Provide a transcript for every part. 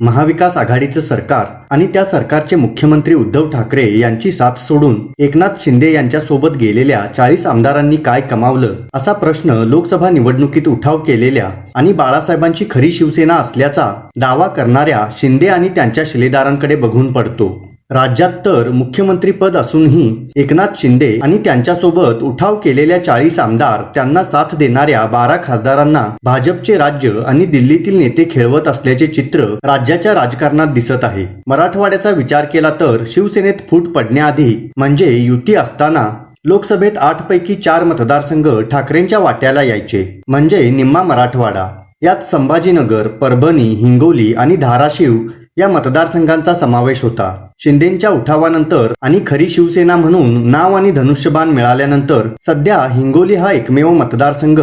महाविकास आघाडीचं सरकार आणि त्या सरकारचे मुख्यमंत्री उद्धव ठाकरे यांची साथ सोडून एकनाथ शिंदे यांच्यासोबत गेलेल्या चाळीस आमदारांनी काय कमावलं असा प्रश्न लोकसभा निवडणुकीत उठाव केलेल्या आणि बाळासाहेबांची खरी शिवसेना असल्याचा दावा करणाऱ्या शिंदे आणि त्यांच्या शिलेदारांकडे बघून पडतो. राज्यात तर मुख्यमंत्रीपद असूनही एकनाथ शिंदे आणि त्यांच्यासोबत उठाव केलेल्या चाळीस आमदार त्यांना साथ देणाऱ्या बारा खासदारांना भाजपचे राज्य आणि दिल्लीतील नेते खेळवत असल्याचे चित्र राज्याच्या राजकारणात दिसत आहे. मराठवाड्याचा विचार केला तर शिवसेनेत फूट पडण्याआधी म्हणजे युती असताना लोकसभेत आठ पैकी चार मतदारसंघ ठाकरेंच्या वाट्याला यायचे म्हणजे निम्मा मराठवाडा. यात संभाजीनगर परभणी हिंगोली आणि धाराशिव या मतदारसंघांचा समावेश होता. शिंदेंच्या उठावानंतर आणि खरी शिवसेना म्हणून नाव आणि धनुष्यबाण मिळाल्यानंतर सध्या हिंगोली हा एकमेव मतदारसंघ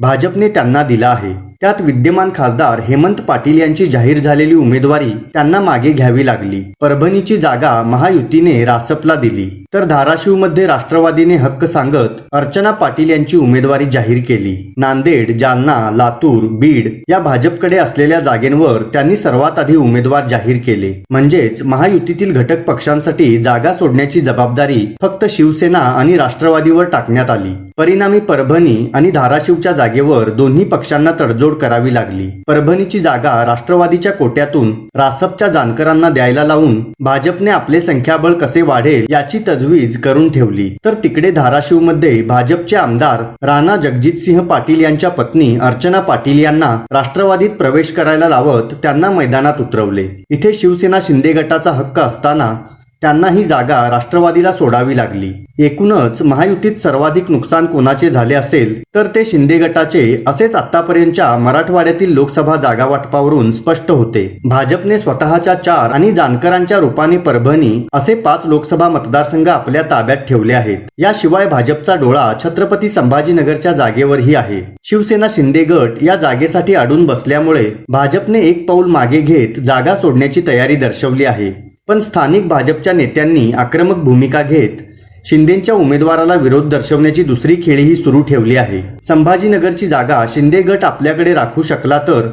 भाजपने त्यांना दिला आहे. त्यात विद्यमान खासदार हेमंत पाटील यांची जाहीर झालेली उमेदवारी त्यांना मागे घ्यावी लागली. परभणीची जागा महायुतीने रासपला दिली. तर धाराशिवमध्ये राष्ट्रवादीने हक्क सांगत अर्चना पाटील यांची उमेदवारी जाहीर केली. नांदेड जालना लातूर बीड या भाजपकडे असलेल्या जागेंवर त्यांनी सर्वात आधी उमेदवार जाहीर केले. म्हणजेच महायुतीतील घटक पक्षांसाठी जागा सोडण्याची जबाबदारी फक्त शिवसेना आणि राष्ट्रवादीवर टाकण्यात आली. परिणामी परभणी आणि धाराशिवच्या जागेवर दोन्ही पक्षांना तडजोड करावी लागली. परभणीची जागा राष्ट्रवादीच्या कोट्यातून रासपच्या जानकरांना द्यायला लावून भाजपने आपले संख्याबळ कसे वाढेल याची तजवीज करून ठेवली. तर तिकडे धाराशिवमध्ये भाजपचे आमदार राणा जगजितसिंह पाटील यांच्या पत्नी अर्चना पाटील यांना राष्ट्रवादीत प्रवेश करायला लावत त्यांना मैदानात उतरवले. इथे शिवसेना शिंदे गटाचा हक्क असताना त्यांना ही जागा राष्ट्रवादीला सोडावी लागली. एकूणच महायुतीत सर्वाधिक नुकसान कोणाचे झाले असेल तर ते शिंदे गटाचे असेच आतापर्यंतच्या मराठवाड्यातील लोकसभा जागा वाटपावरून स्पष्ट होते. भाजपने स्वतःच्या चार आणि जानकरांच्या रूपाने परभणी असे पाच लोकसभा मतदारसंघ आपल्या ताब्यात ठेवले आहेत. याशिवाय भाजपचा डोळा छत्रपती संभाजीनगरच्या जागेवरही आहे. शिवसेना शिंदे गट या जागेसाठी अडून बसल्यामुळे भाजपने एक पाऊल मागे घेत जागा सोडण्याची तयारी दर्शवली आहे. पण स्थानिक भाजपच्या नेत्यांनी आक्रमक भूमिका घेत शिंदेच्या उमेदवाराला विरोध दर्शवण्याची दुसरी खेळीही सुरू ठेवली आहे. संभाजीनगरची जागा शिंदे गट आपल्याकडे राखू शकला तर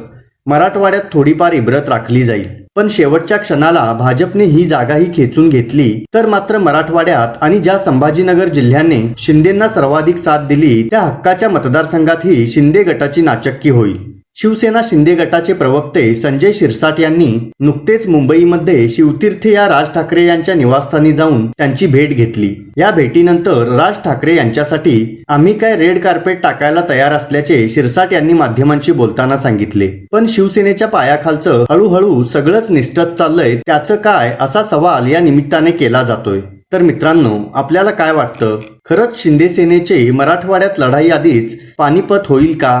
मराठवाड्यात थोडीफार इब्रत राखली जाईल. पण शेवटच्या क्षणाला भाजपने ही जागाही खेचून घेतली तर मात्र मराठवाड्यात आणि ज्या संभाजीनगर जिल्ह्याने शिंदेंना सर्वाधिक साथ दिली त्या हक्काच्या मतदारसंघातही शिंदे गटाची नाचक्की होईल. शिवसेना शिंदे गटाचे प्रवक्ते संजय शिरसाट यांनी नुकतेच मुंबईमध्ये शिवतीर्थ या राज ठाकरे यांच्या निवासस्थानी जाऊन त्यांची भेट घेतली. या भेटीनंतर राज ठाकरे यांच्यासाठी आम्ही काय रेड कार्पेट टाकायला तयार असल्याचे शिरसाट यांनी माध्यमांशी बोलताना सांगितले. पण शिवसेनेच्या पायाखालचं हळूहळू सगळंच निष्ठत चाललंय त्याचं काय असा सवाल या निमित्ताने केला जातोय. तर मित्रांनो आपल्याला काय वाटतं? खरंच शिंदे सेनेचे मराठवाड्यात लढाई आधीच पानिपत होईल का?